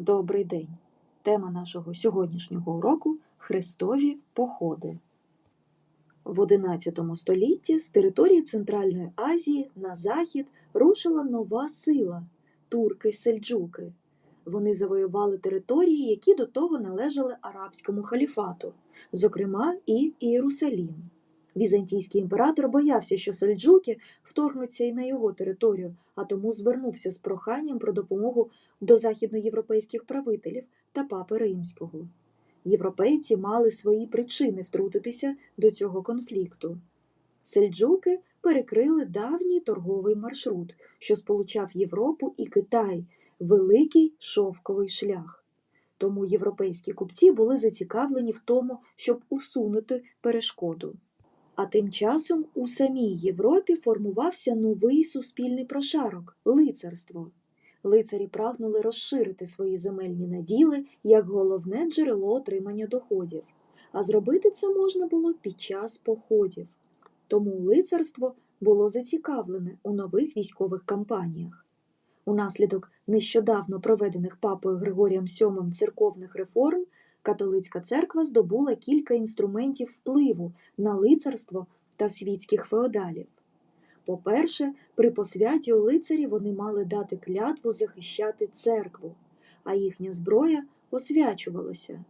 Добрий день! Тема нашого сьогоднішнього уроку Хрестові походи. В XI столітті з території Центральної Азії на захід рушила нова сила турки-сельджуки. Вони завоювали території, які до того належали арабському халіфату, зокрема і Ієрусалім. Візантійський імператор боявся, що сельджуки вторгнуться і на його територію, а тому звернувся з проханням про допомогу до західноєвропейських правителів та папи римського. Європейці мали свої причини втрутитися до цього конфлікту. Сельджуки перекрили давній торговий маршрут, що сполучав Європу і Китай, великий шовковий шлях. Тому європейські купці були зацікавлені в тому, щоб усунути перешкоду. А тим часом у самій Європі формувався новий суспільний прошарок лицарство. Лицарі прагнули розширити свої земельні наділи як головне джерело отримання доходів, а зробити це можна було під час походів. Тому лицарство було зацікавлене у нових військових кампаніях. Унаслідок нещодавно проведених папою Григорієм VII церковних реформ католицька церква здобула кілька інструментів впливу на лицарство та світських феодалів. По-перше, при посвяті у лицарі вони мали дати клятву захищати церкву, а їхня зброя освячувалася.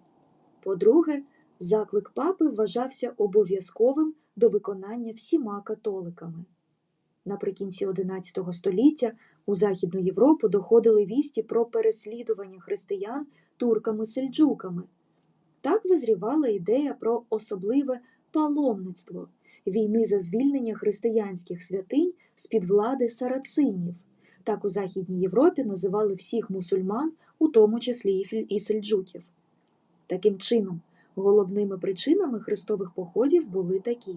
По-друге, заклик папи вважався обов'язковим до виконання всіма католиками. Наприкінці XI століття у Західну Європу доходили вісті про переслідування християн турками-сельджуками. Так визрівала ідея про особливе паломництво війни за звільнення християнських святинь з-під влади сарацинів. Так у Західній Європі називали всіх мусульман, у тому числі і сельджуків. Таким чином, головними причинами хрестових походів були такі: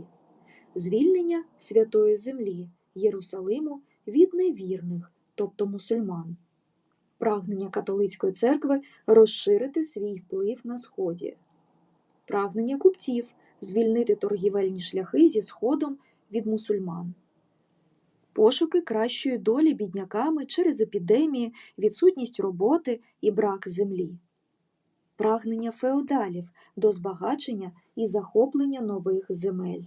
звільнення святої землі Єрусалиму від невірних, тобто мусульман, прагнення католицької церкви розширити свій вплив на Сході, прагнення купців звільнити торгівельні шляхи зі Сходом від мусульман, пошуки кращої долі бідняками через епідемії, відсутність роботи і брак землі, прагнення феодалів до збагачення і захоплення нових земель.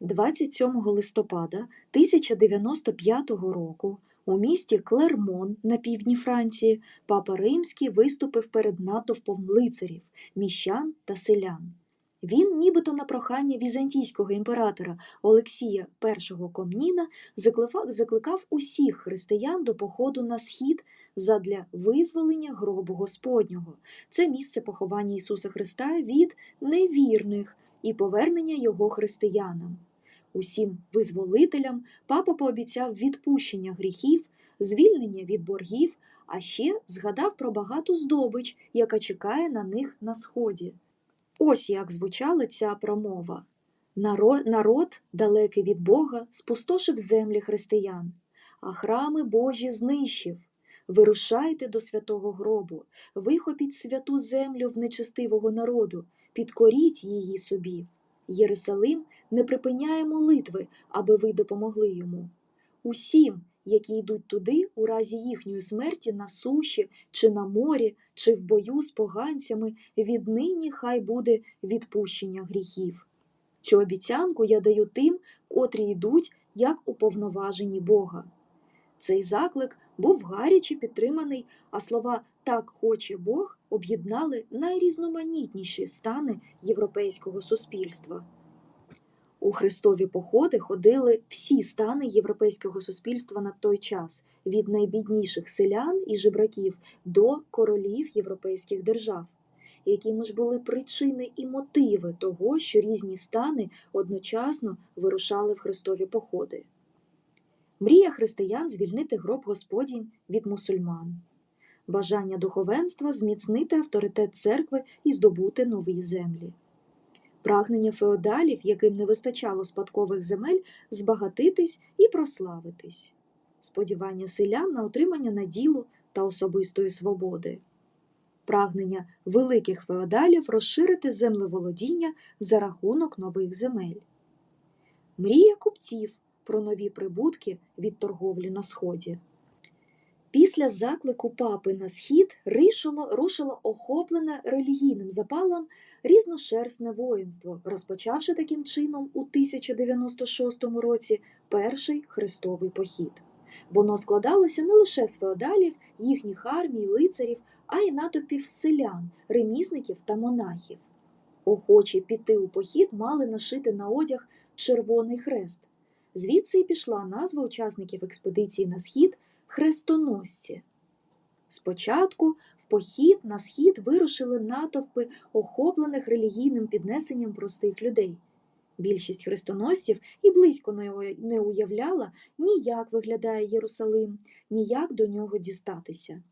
27 листопада 1095 року у місті Клермон на півдні Франції папа Римський виступив перед натовпом лицарів, міщан та селян. Він, нібито на прохання візантійського імператора Олексія І Комніна, закликав усіх християн до походу на схід задля визволення гробу Господнього. Це місце поховання Ісуса Христа від невірних і повернення Його християнам. Усім визволителям папа пообіцяв відпущення гріхів, звільнення від боргів, а ще згадав про багату здобич, яка чекає на них на сході. Ось як звучала ця промова. Народ, далекий від Бога, спустошив землі християн, а храми Божі знищив. Вирушайте до святого гробу, вихопіть святу землю в нечестивого народу, підкоріть її собі. Єрусалим не припиняє молитви, аби ви допомогли йому. Усім, які йдуть туди у разі їхньої смерті на суші, чи на морі, чи в бою з поганцями, віднині хай буде відпущення гріхів. Цю обіцянку я даю тим, котрі йдуть, як уповноважені Бога. Цей заклик був гаряче підтриманий, а слова так хоче Бог об'єднали найрізноманітніші стани європейського суспільства. У Христові походи ходили всі стани європейського суспільства на той час, від найбідніших селян і жебраків до королів європейських держав, якими ж були причини і мотиви того, що різні стани одночасно вирушали в Христові походи. Мрія християн звільнити гроб Господінь від мусульман, бажання духовенства зміцнити авторитет церкви і здобути нові землі. Прагнення феодалів, яким не вистачало спадкових земель, збагатитись і прославитись, сподівання селян на отримання наділу та особистої свободи, прагнення великих феодалів розширити землеволодіння за рахунок нових земель, мрія купців про нові прибутки від торговлі на Сході. Після заклику папи на схід рішило, рушило охоплене релігійним запалом різношерстне воїнство, розпочавши таким чином у 1096 році перший хрестовий похід. Воно складалося не лише з феодалів, їхніх армій, лицарів, а й натовпів селян, ремісників та монахів. Охочі піти у похід мали нашити на одяг червоний хрест. Звідси й пішла назва учасників експедиції на схід хрестоносці. Спочатку в похід на схід вирушили натовпи охоплених релігійним піднесенням простих людей. Більшість хрестоносців і близько не уявляла ні як виглядає Єрусалим, ні як до нього дістатися.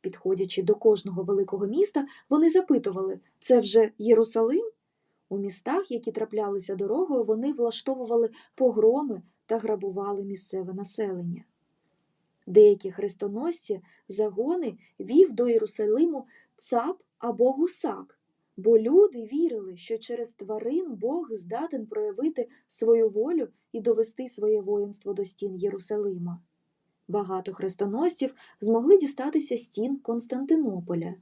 Підходячи до кожного великого міста, вони запитували це вже Єрусалим? У містах, які траплялися дорогою, вони влаштовували погроми та грабували місцеве населення. Деякі хрестоносці загони вів до Єрусалиму цап або гусак, бо люди вірили, що через тварин Бог здатен проявити свою волю і довести своє воїнство до стін Єрусалима. Багато хрестоносців змогли дістатися стін Константинополя.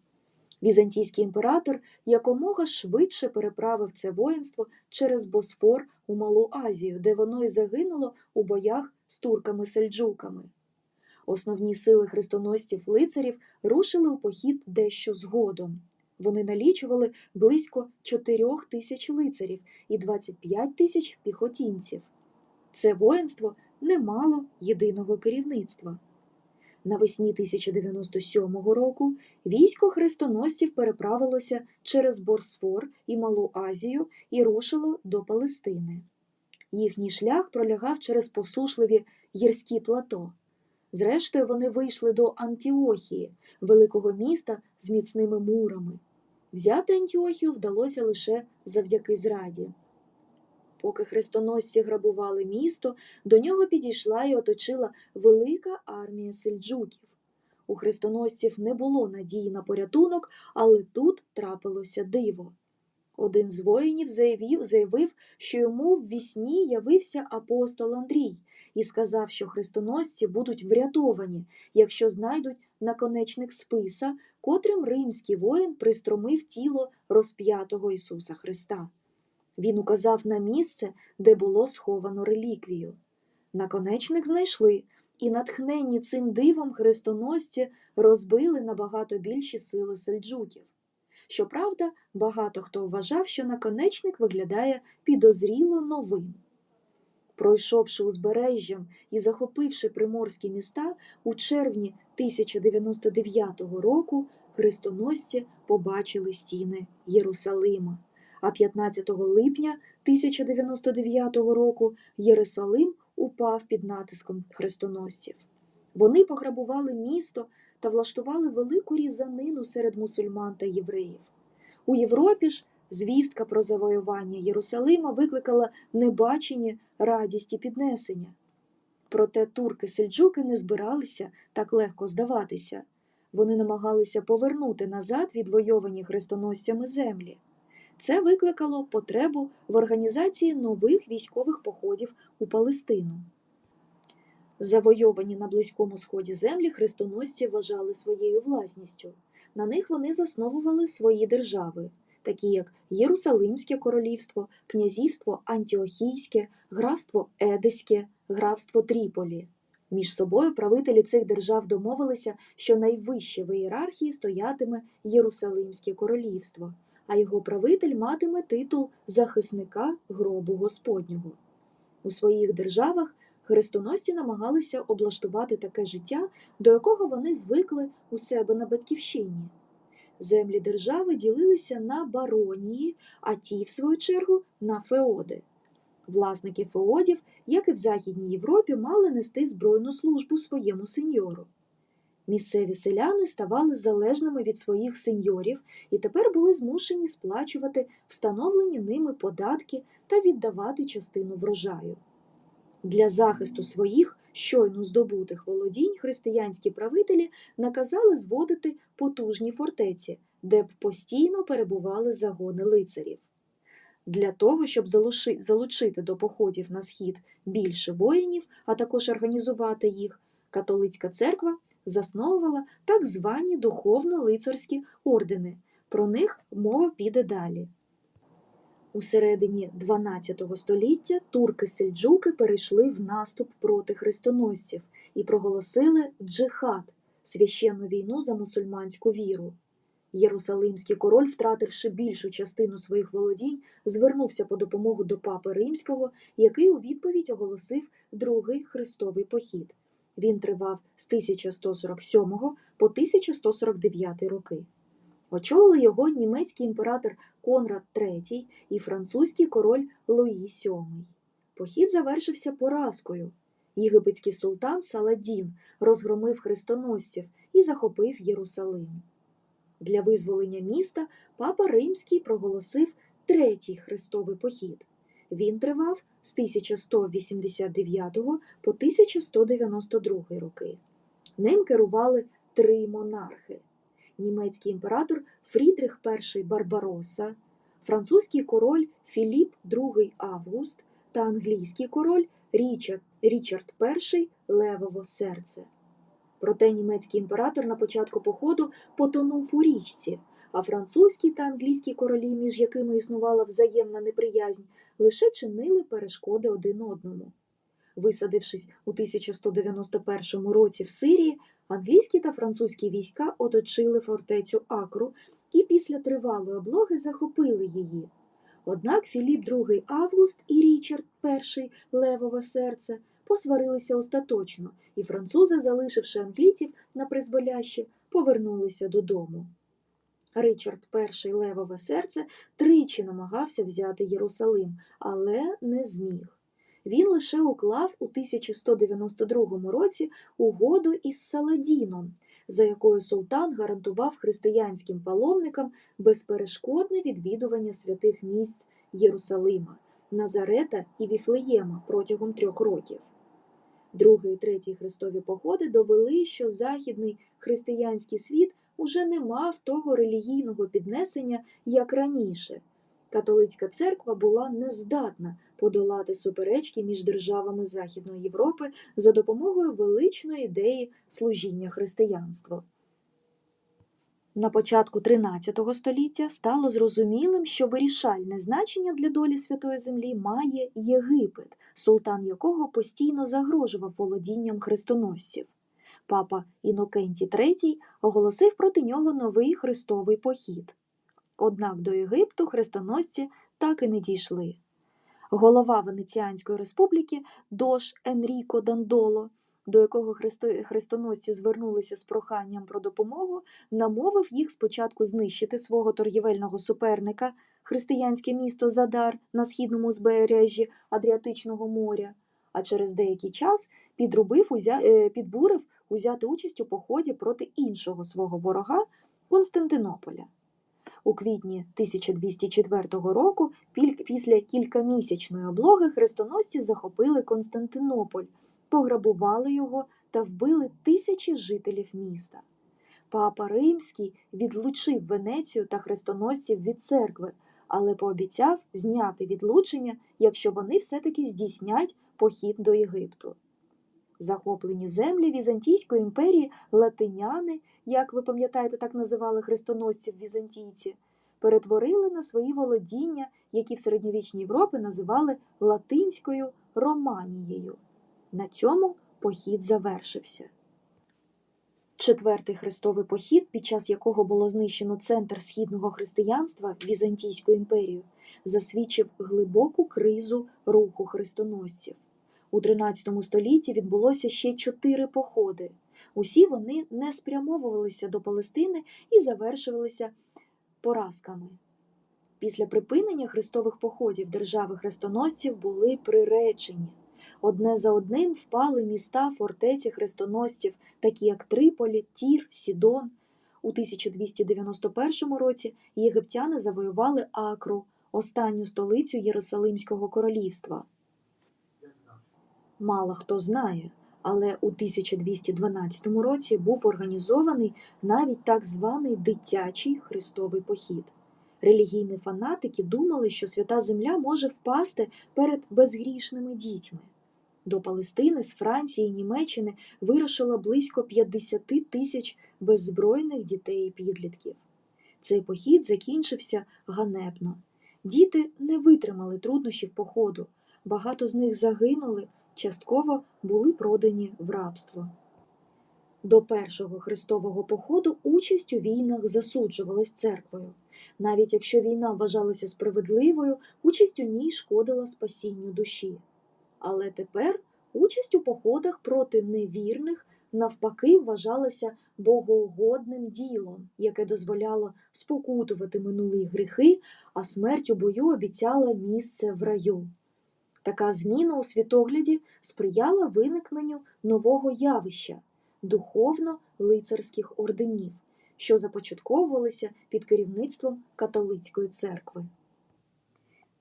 Візантійський імператор якомога швидше переправив це воїнство через Босфор у Малу Азію, де воно й загинуло у боях з турками-сельджуками. Основні сили хрестоносців лицарів рушили у похід дещо згодом. Вони налічували близько 4 тисяч лицарів і 25 тисяч піхотінців. Це воїнство не мало єдиного керівництва. Навесні 1097 року військо хрестоносців переправилося через Борсфор і Малу Азію і рушило до Палестини. Їхній шлях пролягав через посушливі гірські плато. Зрештою, вони вийшли до Антіохії, великого міста з міцними мурами. Взяти Антіохію вдалося лише завдяки зраді. Поки хрестоносці грабували місто, до нього підійшла і оточила велика армія сельджуків. У хрестоносців не було надії на порятунок, але тут трапилося диво. Один з воїнів заявив, заявив, що йому в вісні явився апостол Андрій і сказав, що хрестоносці будуть врятовані, якщо знайдуть наконечник списа, котрим римський воїн пристромив тіло розп'ятого Ісуса Христа. Він указав на місце, де було сховано реліквію. Наконечник знайшли, і, натхненні цим дивом, хрестоносці розбили набагато більші сили сельджуків. Щоправда, багато хто вважав, що наконечник виглядає підозріло новим. Пройшовши узбережжям і захопивши приморські міста, у червні 1099 року хрестоносці побачили стіни Єрусалима, а 15 липня 1099 року Єрусалим упав під натиском хрестоносців. Вони пограбували місто та влаштували велику різанину серед мусульман та євреїв. У Європі ж звістка про завоювання Єрусалима викликала небачені радість і піднесення. Проте турки-сельджуки не збиралися так легко здаватися. Вони намагалися повернути назад відвойовані хрестоносцями землі. Це викликало потребу в організації нових військових походів у Палестину. Завойовані на Близькому Сході землі хрестоносці вважали своєю власністю. На них вони засновували свої держави, такі як Єрусалимське королівство, князівство Антіохійське, графство Едеське, графство Тріполі. Між собою правителі цих держав домовилися, що найвище в ієрархії стоятиме Єрусалимське королівство, а його правитель матиме титул захисника гробу Господнього. У своїх державах хрестоносці намагалися облаштувати таке життя, до якого вони звикли у себе на батьківщині. Землі держави ділилися на баронії, а ті, в свою чергу, на феоди. Власники феодів, як і в Західній Європі, мали нести збройну службу своєму сеньору. Місцеві селяни ставали залежними від своїх сеньорів і тепер були змушені сплачувати встановлені ними податки та віддавати частину врожаю. Для захисту своїх щойно здобутих володінь християнські правителі наказали зводити потужні фортеці, де б постійно перебували загони лицарів. Для того, щоб залучити до походів на схід більше воїнів, а також організувати їх, католицька церква засновувала так звані духовно-лицарські ордени. Про них мова піде далі. У середині 12 століття турки-сельджуки перейшли в наступ проти хрестоносців і проголосили джихад священну війну за мусульманську віру. Єрусалимський король, втративши більшу частину своїх володінь, звернувся по допомогу до папи римського, який у відповідь оголосив другий хрестовий похід. Він тривав з 1147 по 1149 роки. Очолили його німецький імператор Конрад III і французький король Луї VII. Похід завершився поразкою. Єгипетський султан Саладін розгромив хрестоносців і захопив Єрусалим. Для визволення міста папа Римський проголосив третій хрестовий похід. Він тривав з 1189 по 1192 роки. Ним керували три монархи: німецький імператор Фрідрих І Барбаросса, французький король Філіп II Август та англійський король Річард, Річард І Левово серце. Проте німецький імператор на початку походу потонув у річці, а французькі та англійські королі, між якими існувала взаємна неприязнь, лише чинили перешкоди один одному. Висадившись у 1191 році в Сирії, англійські та французькі війська оточили фортецю Акру і після тривалої облоги захопили її. Однак Філіп II Август і Річард І Левове серце посварилися остаточно, і французи, залишивши англійців на призволяще, повернулися додому. Ричард І Левове серце тричі намагався взяти Єрусалим, але не зміг. Він лише уклав у 1192 році угоду із Саладіном, за якою султан гарантував християнським паломникам безперешкодне відвідування святих місць Єрусалима, Назарета і Віфлеєма протягом трьох років. Другий і третій хрестові походи довели, що західний християнський світ уже не мав того релігійного піднесення, як раніше. Католицька церква була нездатна подолати суперечки між державами Західної Європи за допомогою величної ідеї служіння християнству. На початку XIII століття стало зрозумілим, що вирішальне значення для долі Святої Землі має Єгипет, султан якого постійно загрожував володінням хрестоносців. Папа Інокентій III оголосив проти нього новий хрестовий похід. Однак до Єгипту хрестоносці так і не дійшли. Голова Венеціанської республіки Дош Енріко Дандоло, до якого хрестоносці звернулися з проханням про допомогу, намовив їх спочатку знищити свого торгівельного суперника, християнське місто Задар на східному узбережжі Адріатичного моря, а через деякий час підрубив, узя... підбурив узяти участь у поході проти іншого свого ворога Константинополя. У квітні 1204 року, після кількамісячної облоги, хрестоносці захопили Константинополь, пограбували його та вбили тисячі жителів міста. Папа Римський відлучив Венецію та хрестоносців від церкви, але пообіцяв зняти відлучення, якщо вони все-таки здійснять похід до Єгипту. Захоплені землі Візантійської імперії латиняни, як ви пам'ятаєте, так називали хрестоносців візантійці, перетворили на свої володіння, які в середньовічній Європі називали Латинською Романією. На цьому похід завершився. Четвертий хрестовий похід, під час якого було знищено центр східного християнства Візантійську імперію, засвідчив глибоку кризу руху хрестоносців. У XIII столітті відбулося ще чотири походи. Усі вони не спрямовувалися до Палестини і завершувалися поразками. Після припинення хрестових походів держави хрестоносців були приречені. Одне за одним впали міста фортеці хрестоносців, такі як Триполі, Тір, Сідон. У 1291 році єгиптяни завоювали Акру, останню столицю Єрусалимського королівства. Мало хто знає, але у 1212 році був організований навіть так званий дитячий хрестовий похід. Релігійні фанатики думали, що свята земля може впасти перед безгрішними дітьми. До Палестини з Франції і Німеччини вирушило близько 50 тисяч беззбройних дітей і підлітків. Цей похід закінчився ганебно. Діти не витримали труднощів походу, багато з них загинули, частково були продані в рабство. До першого хрестового походу участь у війнах засуджувалась церквою. Навіть якщо війна вважалася справедливою, участь у ній шкодила спасінню душі. Але тепер участь у походах проти невірних навпаки вважалася богоугодним ділом, яке дозволяло спокутувати минулі гріхи, а смерть у бою обіцяла місце в раю. Така зміна у світогляді сприяла виникненню нового явища духовно-лицарських орденів, що започатковувалися під керівництвом католицької церкви.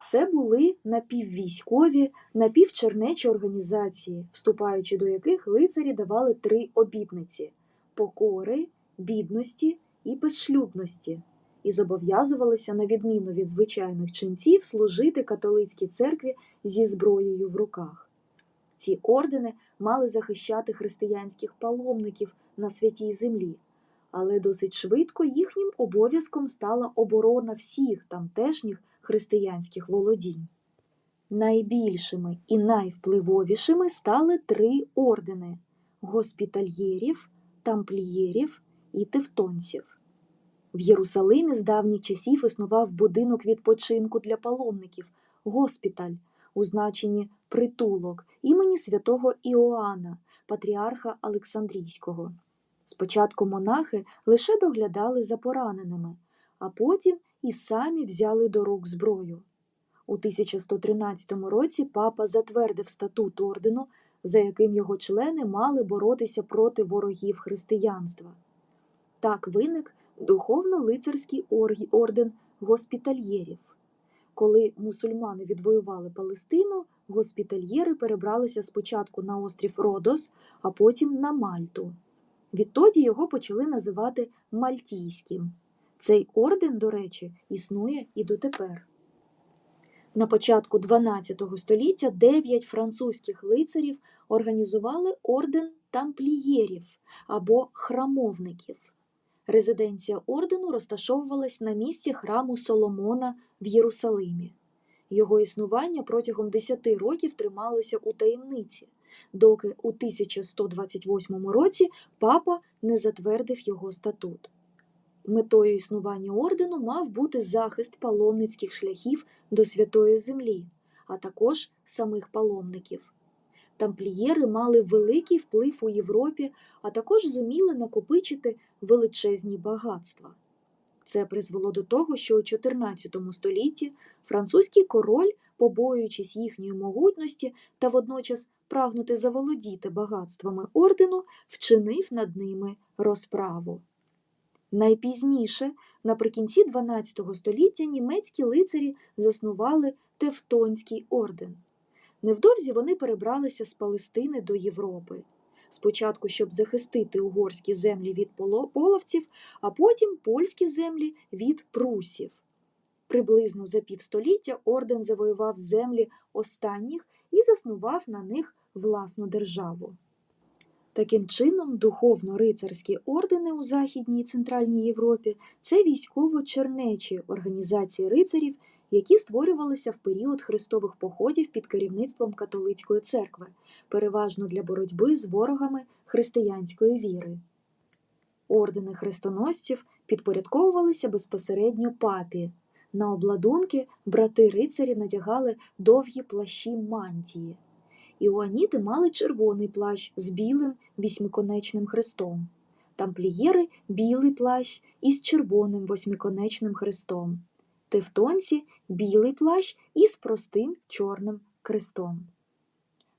Це були напіввійськові, напівчернечі організації, вступаючи до яких лицарі давали три обітниці покори, бідності і безшлюбності, і зобов'язувалися, на відміну від звичайних ченців, служити католицькій церкві зі зброєю в руках. Ці ордени мали захищати християнських паломників на святій землі, але досить швидко їхнім обов'язком стала оборона всіх тамтешніх християнських володінь. Найбільшими і найвпливовішими стали три ордени госпітальєрів, тамплієрів і тевтонців. В Єрусалимі з давніх часів існував будинок відпочинку для паломників госпіталь у значенні притулок імені святого Іоанна, патріарха Олександрійського. Спочатку монахи лише доглядали за пораненими, а потім і самі взяли до рук зброю. У 1113 році папа затвердив статут ордену, за яким його члени мали боротися проти ворогів християнства. Так виник духовно-лицарський орден госпітальєрів. Коли мусульмани відвоювали Палестину, госпітальєри перебралися спочатку на острів Родос, а потім на Мальту. Відтоді його почали називати Мальтійським. Цей орден, до речі, існує і дотепер. На початку XII століття дев'ять французьких лицарів організували орден тамплієрів або храмовників. Резиденція ордену розташовувалась на місці храму Соломона в Єрусалимі. Його існування протягом 10 років трималося у таємниці, доки у 1128 році папа не затвердив його статут. Метою існування ордену мав бути захист паломницьких шляхів до Святої Землі, а також самих паломників. Тамплієри мали великий вплив у Європі, а також зуміли накопичити величезні багатства. Це призвело до того, що у 14 столітті французький король, побоюючись їхньої могутності та водночас прагнути заволодіти багатствами ордену, вчинив над ними розправу. Найпізніше, наприкінці XII століття, німецькі лицарі заснували Тевтонський орден. Невдовзі вони перебралися з Палестини до Європи. Спочатку, щоб захистити угорські землі від половців, а потім польські землі від прусів. Приблизно за півстоліття орден завоював землі останніх і заснував на них власну державу. Таким чином, духовно-рицарські ордени у Західній і Центральній Європі це військово-чернечі організації рицарів, які створювалися в період хрестових походів під керівництвом католицької церкви, переважно для боротьби з ворогами християнської віри. Ордени хрестоносців підпорядковувалися безпосередньо папі. На обладунки брати рицарі надягали довгі плащі мантії. Іоаніти мали червоний плащ з білим вісьмиконечним хрестом, тамплієри білий плащ із червоним восьмиконечним хрестом, тевтонці білий плащ із простим чорним крестом.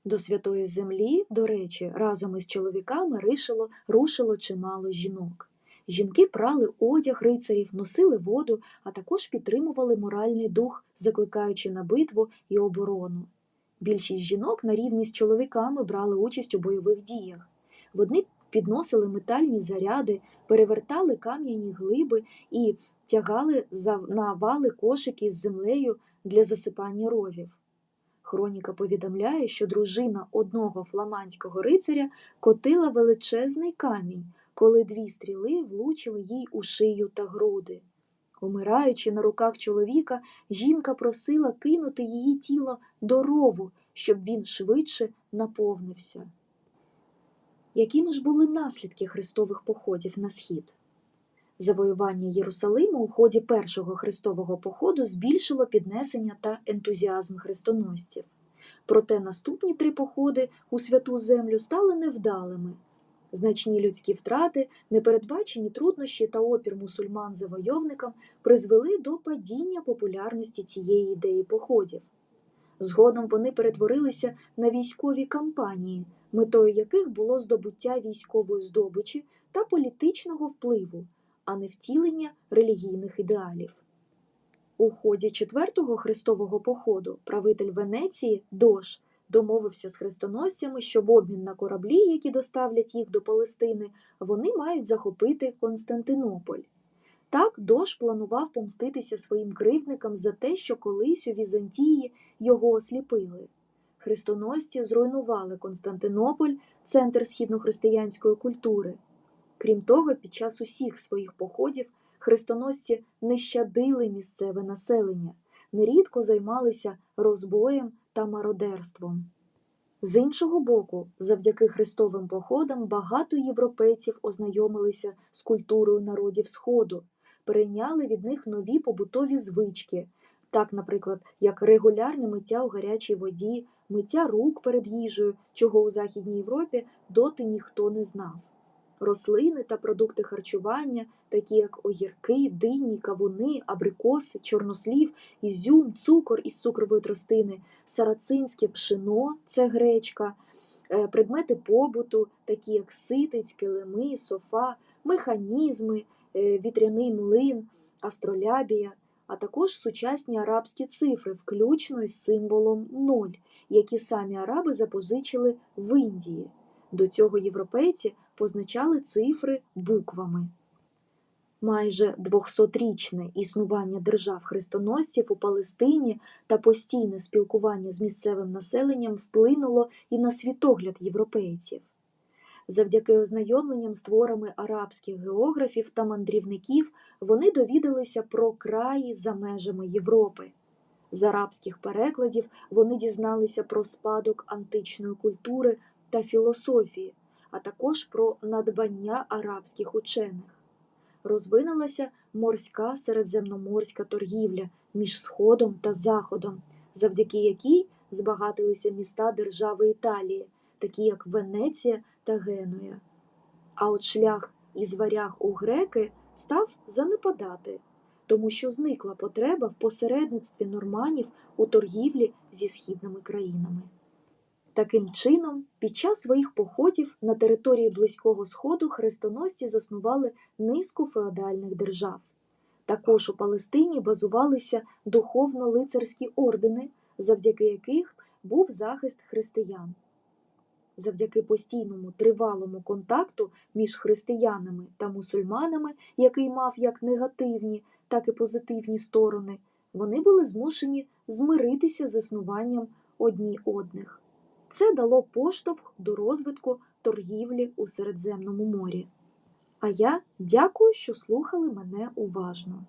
До святої землі, до речі, разом із чоловіками ришило, рушило чимало жінок. Жінки прали одяг рицарів, носили воду, а також підтримували моральний дух, закликаючи на битву і оборону. Більшість жінок на рівні з чоловіками брали участь у бойових діях. Вони підносили метальні заряди, перевертали кам'яні глиби і тягали на вали кошики з землею для засипання ровів. Хроніка повідомляє, що дружина одного фламандського рицаря котила величезний камінь, коли дві стріли влучили їй у шию та груди. Умираючи на руках чоловіка, жінка просила кинути її тіло до рову, щоб він швидше наповнився. Якими ж були наслідки хрестових походів на схід? Завоювання Єрусалиму у ході першого хрестового походу збільшило піднесення та ентузіазм хрестоносців. Проте наступні три походи у святу землю стали невдалими. Значні людські втрати, непередбачені труднощі та опір мусульман завойовникам призвели до падіння популярності цієї ідеї походів. Згодом вони перетворилися на військові кампанії, метою яких було здобуття військової здобичі та політичного впливу, а не втілення релігійних ідеалів. У ході четвертого хрестового походу правитель Венеції Дош домовився з хрестоносцями, що в обмін на кораблі, які доставлять їх до Палестини, вони мають захопити Константинополь. Так Дош планував помститися своїм кривдникам за те, що колись у Візантії його осліпили. Хрестоносці зруйнували Константинополь, центр східнохристиянської культури. Крім того, під час усіх своїх походів хрестоносці не щадили місцеве населення, нерідко займалися розбоєм та мародерством. З іншого боку, завдяки хрестовим походам багато європейців ознайомилися з культурою народів Сходу, перейняли від них нові побутові звички, так, наприклад, як регулярне миття у гарячій воді, миття рук перед їжею, чого у Західній Європі доти ніхто не знав. Рослини та продукти харчування, такі як огірки, дині, кавуни, абрикоси, чорнослів, ізюм, цукор із цукрової тростини, сарацинське пшено це гречка, е, предмети побуту, такі як ситиць, килими, софа, механізми, е, вітряний млин, астролябія, а також сучасні арабські цифри, включно із символом 0, які самі араби запозичили в Індії. До цього європейці позначали цифри буквами. Майже 200-річне існування держав хрестоносців у Палестині та постійне спілкування з місцевим населенням вплинуло і на світогляд європейців. Завдяки ознайомленням з творами арабських географів та мандрівників вони довідалися про краї за межами Європи. З арабських перекладів вони дізналися про спадок античної культури та філософії, а також про надбання арабських учених. Розвинулася морська середземноморська торгівля між Сходом та Заходом, завдяки якій збагатилися міста держави Італії, такі як Венеція та Генуя. А от шлях із варяг у греки став занепадати, тому що зникла потреба в посередництві норманів у торгівлі зі східними країнами. Таким чином, під час своїх походів на території Близького Сходу хрестоносці заснували низку феодальних держав. Також у Палестині базувалися духовно-лицарські ордени, завдяки яких був захист християн. Завдяки постійному тривалому контакту між християнами та мусульманами, який мав як негативні, так і позитивні сторони, вони були змушені змиритися з існуванням одні одних. Це дало поштовх до розвитку торгівлі у Середземному морі. А я дякую, що слухали мене уважно.